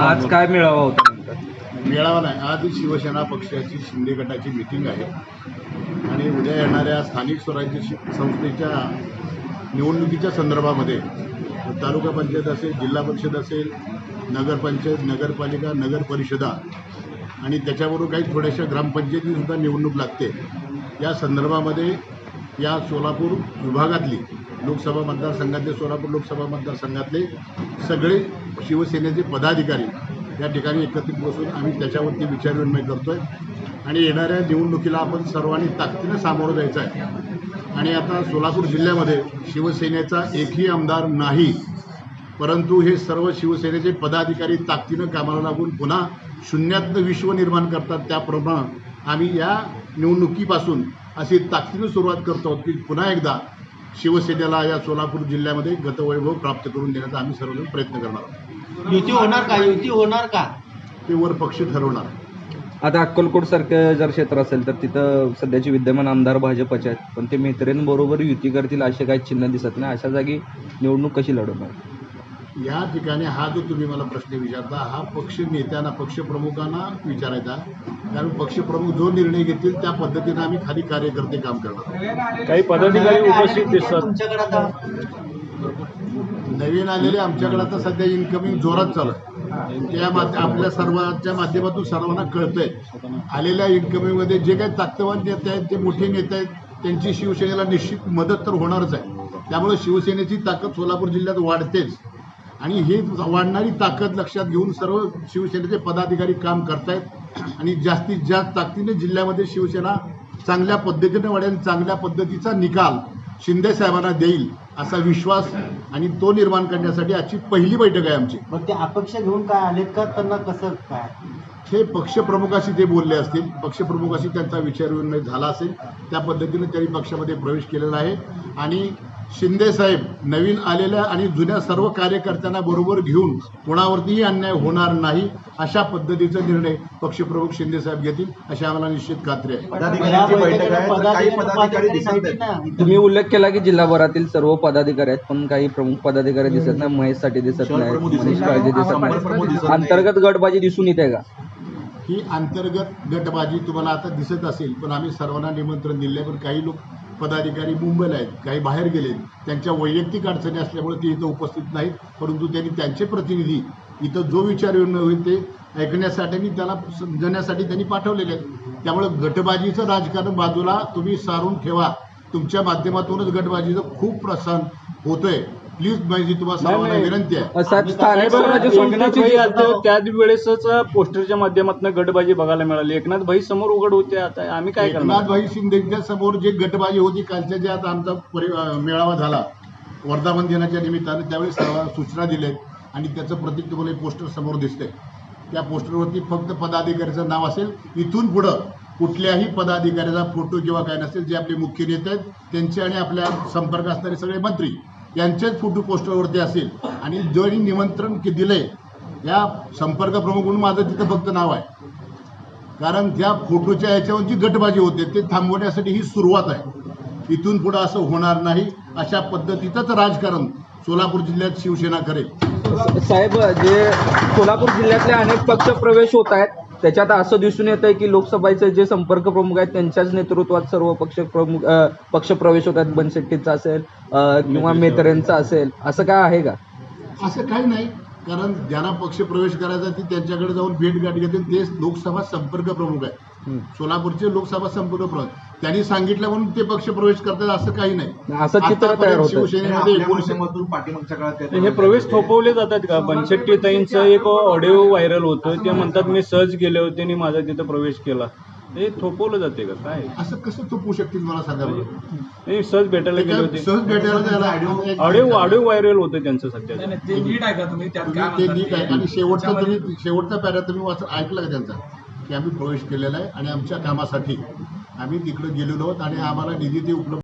आज काय मेळावा होता मेळावा नाही. आज शिवसेना पक्षाची शिंदे गटाची मिटिंग आहे. आणि उद्या येणाऱ्या स्थानिक स्वराज्य संस्थेच्या निवडणुकीच्या संदर्भामध्ये तालुका पंचायत असेल जिल्हा परिषद असेल नगरपंचायत नगरपालिका नगर परिषदा आणि त्याच्याबरोबर काही थोड्याशा ग्रामपंचायतीसुद्धा निवडणूक लागते. या संदर्भामध्ये या सोलापूर विभागातली लोकसभा मतदारसंघातले सोलापूर लोकसभा मतदारसंघातले सगळे शिवसेनेचे पदाधिकारी या ठिकाणी एकत्रित बसून आम्ही त्याच्यावरती विचारविनिमय आहे आणि येणाऱ्या निवडणुकीला आपण सर्वांनी ताकदीनं सामोरं जायचं आहे. आणि आता सोलापूर जिल्ह्यामध्ये शिवसेनेचा एकही आमदार नाही परंतु हे सर्व शिवसेनेचे पदाधिकारी ताकदीनं कामाला लागून पुन्हा शून्यातनं विश्व निर्माण करतात त्याप्रमाणे आम्ही या निवडणुकीपासून अशी ताकदीनं सुरुवात करतो आहोत की पुन्हा एकदा शिवसेनेला या सोलापूर जिल्ह्यामध्ये गतवैभव प्राप्त करून देण्याचा आम्ही सर्वजण प्रयत्न करणार आहोत. युती होणार का? युती होणार का? ते वर पक्ष ठरवणार. आता अक्कलकोट सारखं जर क्षेत्र असेल तर तिथं सध्याचे विद्यमान आमदार भाजपचे आहेत. पण ते म्हेत्रेंबरोबर युती करतील असे काही चिन्ह दिसत नाही. अशा जागी निवडणूक कशी लढवणार? या ठिकाणी हा जो तुम्ही मला प्रश्न विचारता हा पक्ष नेत्यांना पक्षप्रमुखांना विचारायचा. कारण पक्षप्रमुख जो निर्णय घेतील त्या पद्धतीने आम्ही खाली कार्यकर्ते काम करणार काही पदाधिकारी उपस्थित दिसतात. नवीन आलेले आमच्याकडे आता सध्या इन्कमिंग जोरात चालू आहे. त्या माध्य आपल्या सर्वांच्या माध्यमातून सर्वांना कळतंय. आलेल्या इन्कमिंगमध्ये जे काही ताकदवान नेते आहेत ते मोठे नेते आहेत त्यांची शिवसेनेला निश्चित मदत तर होणारच आहे. त्यामुळे शिवसेनेची ताकद सोलापूर जिल्ह्यात वाढतेच. आणि ही वाढणारी ताकद लक्षात घेऊन सर्व शिवसेनेचे पदाधिकारी काम करतायत. आणि जास्तीत जास्त ताकदीने जिल्ह्यामध्ये शिवसेना चांगल्या पद्धतीने वाढेल चांगल्या पद्धतीचा निकाल शिंदे साहेबांना देईल असा विश्वास आणि तो निर्माण करण्यासाठी आजची पहिली बैठक आहे आमची. मग ते अपेक्षा घेऊन काय आलेत का? त्यांना कसं काय? हे पक्षप्रमुखाशी ते बोलले असतील. पक्षप्रमुखाशी त्यांचा विचारविनिमय झाला असेल. त्या पद्धतीने त्यांनी पक्षामध्ये प्रवेश केलेला आहे. आणि शिंदे साहेब नवीन आलेल्या आणि जुन्या सर्व कार्यकर्त्यांना बरोबर घेऊन कोणावरतीही अन्याय होणार नाही अशा पद्धतीचा निर्णय पक्षप्रमुख शिंदे साहेब घेतील अशी आम्हाला निश्चित खात्री आहे. तुम्ही उल्लेख केला की जिल्हाभरातील सर्व पदाधिकारी आहेत पण काही प्रमुख पदाधिकारी दिसत नाही महेशसाठी दिसत नाही मनीष. काळजे दिसत नाही. अंतर्गत गटबाजी दिसून येते का? ही अंतर्गत गटबाजी तुम्हाला आता दिसत असेल पण आम्ही सर्वांना निमंत्रण दिले पण काही लोक पदाधिकारी मुंबईला आहेत काही बाहेर गेलेत. त्यांच्या वैयक्तिक अडचणी असल्यामुळे ते इथं उपस्थित नाहीत. परंतु त्यांनी त्यांचे प्रतिनिधी इथं जो विचार येऊन होईल ते ऐकण्यासाठी आणि त्याला समजण्यासाठी त्यांनी पाठवलेले आहेत. त्यामुळे गटबाजीचं राजकारण बाजूला तुम्ही सारून ठेवा. तुमच्या माध्यमातूनच गटबाजीचं खूप प्रसार आहे प्लीज माझी तुम्हाला सर्वांना विनंती आहे. स्थानिक स्वराज्य संस्थेची जी- आता त्याच वेळेसच पोस्टरच्या माध्यमातून गटबाजी बघायला मिळाली. एकनाथ भाई समोर उघड होते आता. आम्ही काय करणार? एकनाथभाई शिंदेच्या समोर जे गटबाजी होती कालच्या ज्या आता आमचा परि अं, मेळावा झाला वर्धापन दिनाच्या निमित्ताने त्यावेळी सर्व सूचना दिल्यात आणि त्याचं प्रतीक तुम्हाला पोस्टर समोर दिसतंय. त्या पोस्टरवरती फक्त पदाधिकाऱ्याचं नाव असेल. इथून पुढं कुठल्याही पदाधिकाऱ्याचा फोटो किंवा काय नसेल जे आपले मुख्य नेते आहेत त्यांचे आणि आपल्या संपर्क असणारे सगळे मंत्री यांचेच फोटो पोस्टरवरती असेल. आणि ज्यांनी निमंत्रण की दिलंय या संपर्क प्रमुख म्हणून माझं तिथं फक्त नाव आहे. कारण त्या फोटोच्या याच्यावर जी गटबाजी होते ते थांबवण्यासाठी ही सुरुवात आहे. इथून पुढं असं होणार नाही अशा पद्धतीचंच राजकारण सोलापूर जिल्ह्यात शिवसेना करेल. साहेब जे सोलापूर जिल्ह्यातले अनेक पक्ष प्रवेश होत आहेत त्याच्यात असं दिसून येत आहे की लोकसभेचे जे संपर्क प्रमुख आहेत त्यांच्याच नेतृत्वात सर्व पक्ष प्रमुख अं, पक्ष प्रवेश होत आहेत बनशेट्टीचा असेल किंवा मेत्रेंचा असेल. असं काय आहे का? असं काही नाही. कारण ज्यांना पक्ष प्रवेश करायचा ते त्यांच्याकडे जाऊन भेट गाठ घेतील. तेच लोकसभा संपर्क प्रमुख आहे. सोलापूरचे लोकसभा संपर्क प्रमुख. त्यांनी सांगितलं म्हणून ते पक्ष प्रवेश करतात असं काही नाही. असं चित्र तयार आतापर्यंत होतं. शिवसेनेमध्ये एकोणीसशे माध्यमातून पाठीमागच्या काळात हे प्रवेश थोपवले जातात का? बनशेट्टी ताईंचं एक ऑडिओ व्हायरल होतं. ते म्हणतात मी सहज गेले होते आणि माझा तिथं प्रवेश केला. हे थोपवलं जाते का? काय? असं कसं चुकू शकतील मला सांगा बरं? हे सहज भेटायला ते गेले काय होते. सहज भेटायला जायला ऑडिओ ऑडिओ व्हायरल होतं त्यांचं सध्या. ते नीट आहे का तुम्ही त्यात तुम्ही काय ते म्हणतात नीट आहे ते? आणि शेवटचा त्याच्यामध्ये- तुम्ही शेवटचा पॅरा तुम्ही वाच ऐकलं का त्यांचा? की आम्ही प्रवेश केलेला आहे आणि आमच्या कामासाठी आम्ही तिकडे गेलेलो आहोत आणि आम्हाला निधी ते उपलब्ध